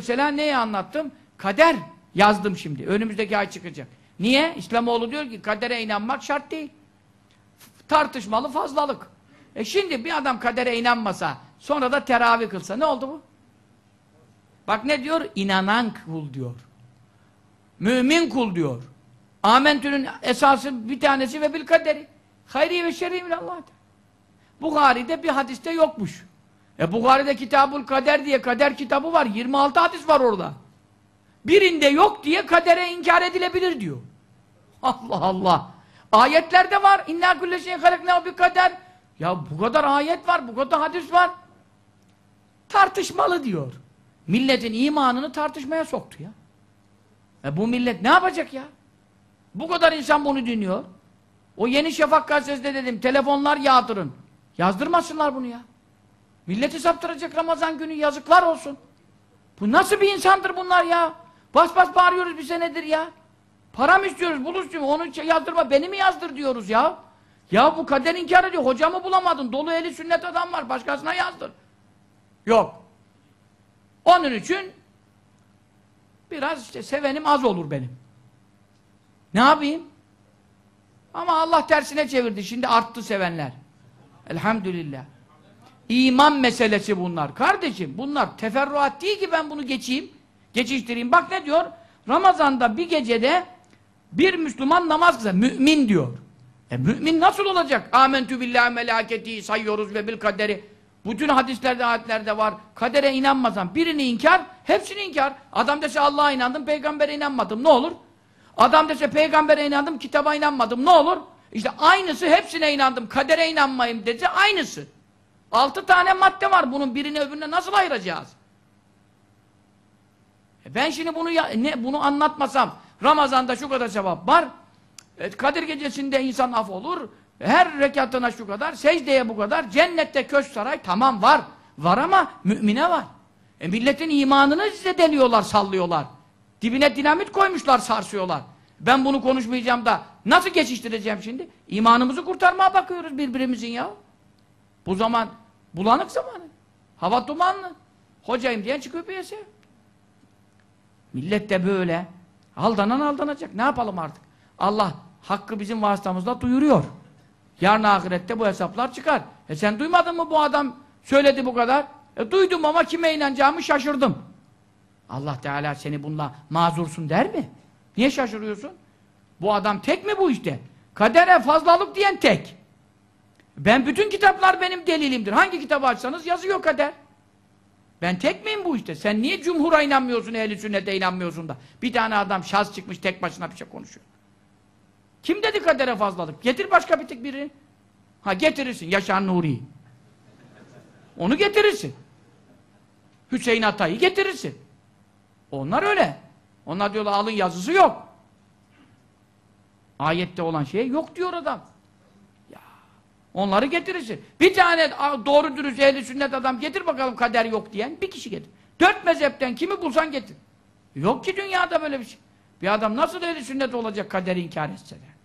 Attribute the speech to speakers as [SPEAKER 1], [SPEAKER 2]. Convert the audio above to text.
[SPEAKER 1] Mesela neyi anlattım? Kader yazdım şimdi. Önümüzdeki ay çıkacak. Niye? İslamoğlu diyor ki kadere inanmak şart değil. Tartışmalı fazlalık. E şimdi bir adam kadere inanmasa, sonra da teravih kılsa ne oldu bu? Bak ne diyor? İnanan kul diyor. Mümin kul diyor. Amentünün esası bir tanesi ve bil kaderi. Hayri ve şerri minallah. Bukhari'de bir hadiste yokmuş. E Bukhari'de Kitabul Kader diye kader kitabı var. 26 hadis var orada. Birinde yok diye kadere inkar edilebilir diyor. Allah Allah. Ayetlerde var. İnna kulle şeyin halakna bir kader. Ya bu kadar ayet var, bu kadar hadis var. Tartışmalı diyor. Milletin imanını tartışmaya soktu ya. E bu millet ne yapacak ya? Bu kadar insan bunu dinliyor. O Yeni Şafak gazetesinde dedim, telefonlar yağdırın. Yazdırmasınlar bunu ya. Milleti saptıracak Ramazan günü yazıklar olsun. Bu nasıl bir insandır bunlar ya? Bas bas bağırıyoruz bir senedir ya. Para mı istiyoruz, bul istiyoruz, onu yazdırma, beni mi yazdır diyoruz ya. Ya bu kader inkar ediyor, hocamı bulamadın, dolu eli sünnet adam var, başkasına yazdır. Yok. Onun için biraz işte sevenim az olur benim. Ne yapayım? Ama Allah tersine çevirdi, şimdi arttı sevenler. Elhamdülillah. İman meselesi bunlar. Kardeşim bunlar teferruat değil ki ben bunu geçeyim. Geçiştireyim. Bak ne diyor? Ramazan'da bir gecede bir Müslüman namaz kılsa. Mümin diyor. E mümin nasıl olacak? Amentü billahi melaketi sayıyoruz ve bil kaderi. Bütün hadislerde, ayetlerde var. Kadere inanmasan birini inkar, hepsini inkar. Adam dese Allah'a inandım, peygambere inanmadım. Ne olur? Adam dese peygambere inandım, kitaba inanmadım. Ne olur? İşte aynısı hepsine inandım, kadere inanmayayım dese aynısı. Altı tane madde var bunun birini öbürüne nasıl ayıracağız? E ben şimdi bunu ya, ne bunu anlatmasam Ramazan'da şu kadar sevap var. E, Kadir gecesinde insan af olur. Her rekatına şu kadar, secdeye bu kadar, cennette köşk saray tamam var. Var ama mümine var. E milletin imanını zedeliyorlar, sallıyorlar. Dibine dinamit koymuşlar, sarsıyorlar. Ben bunu konuşmayacağım da nasıl geçiştireceğim şimdi? İmanımızı kurtarmaya bakıyoruz birbirimizin ya. Bu zaman bulanık zamanı. Hava dumanlı. Hocayım diyen çıkıyor piyasaya. Millet de böyle. Aldanan aldanacak. Ne yapalım artık? Allah hakkı bizim vasıtamızla duyuruyor. Yarın ahirette bu hesaplar çıkar. E sen duymadın mı bu adam söyledi bu kadar? E duydum ama kime inanacağımı şaşırdım. Allah Teala seni bununla mazursun der mi? Niye şaşırıyorsun? Bu adam tek mi bu işte? Kadere fazlalık diyen tek. Ben bütün kitaplar benim delilimdir. Hangi kitabı açsanız yazıyor kader. Ben tek miyim bu işte? Sen niye cumhura inanmıyorsun, ehli sünnete inanmıyorsun da? Bir tane adam şaz çıkmış tek başına bir şey konuşuyor. Kim dedi kadere fazlalık? Getir başka bir tek biri. Ha getirirsin. Yaşar Nuri. Onu getirirsin. Hüseyin Atay'ı getirirsin. Onlar öyle. Onlar diyorlar alın yazısı yok. Ayette olan şey yok diyor adam. Onları getirirsin. Bir tane doğru dürüst ehli sünnet adam getir bakalım kader yok diyen bir kişi getir. Dört mezhepten kimi bulsan getir. Yok ki dünyada böyle bir şey. Bir adam nasıl ehli sünnet olacak kaderi inkar etse de.